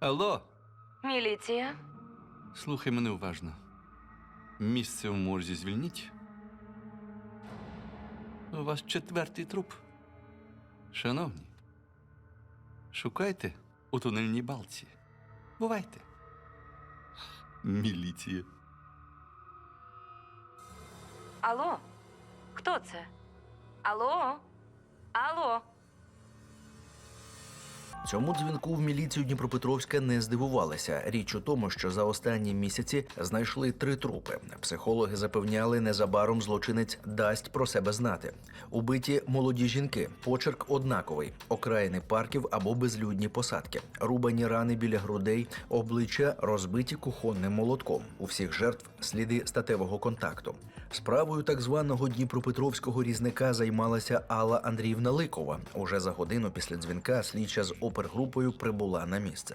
Алло, Міліція? слухай мене уважно. Місце в морзі звільніть. У вас четвертий труп. Шановні, шукайте у тунельній балці. Бувайте. Міліція. Алло? Хто це? Алло? Алло? Цьому дзвінку в міліцію Дніпропетровська не здивувалися. Річ у тому, що за останні місяці знайшли три трупи. Психологи запевняли, незабаром злочинець дасть про себе знати. Убиті молоді жінки, почерк однаковий, окраїни парків або безлюдні посадки, рубані рани біля грудей, обличчя розбиті кухонним молотком. У всіх жертв сліди статевого контакту. Справою так званого Дніпропетровського різника займалася Алла Андріївна Ликова. Уже за годину після дзвінка слідча з опергрупою прибула на місце.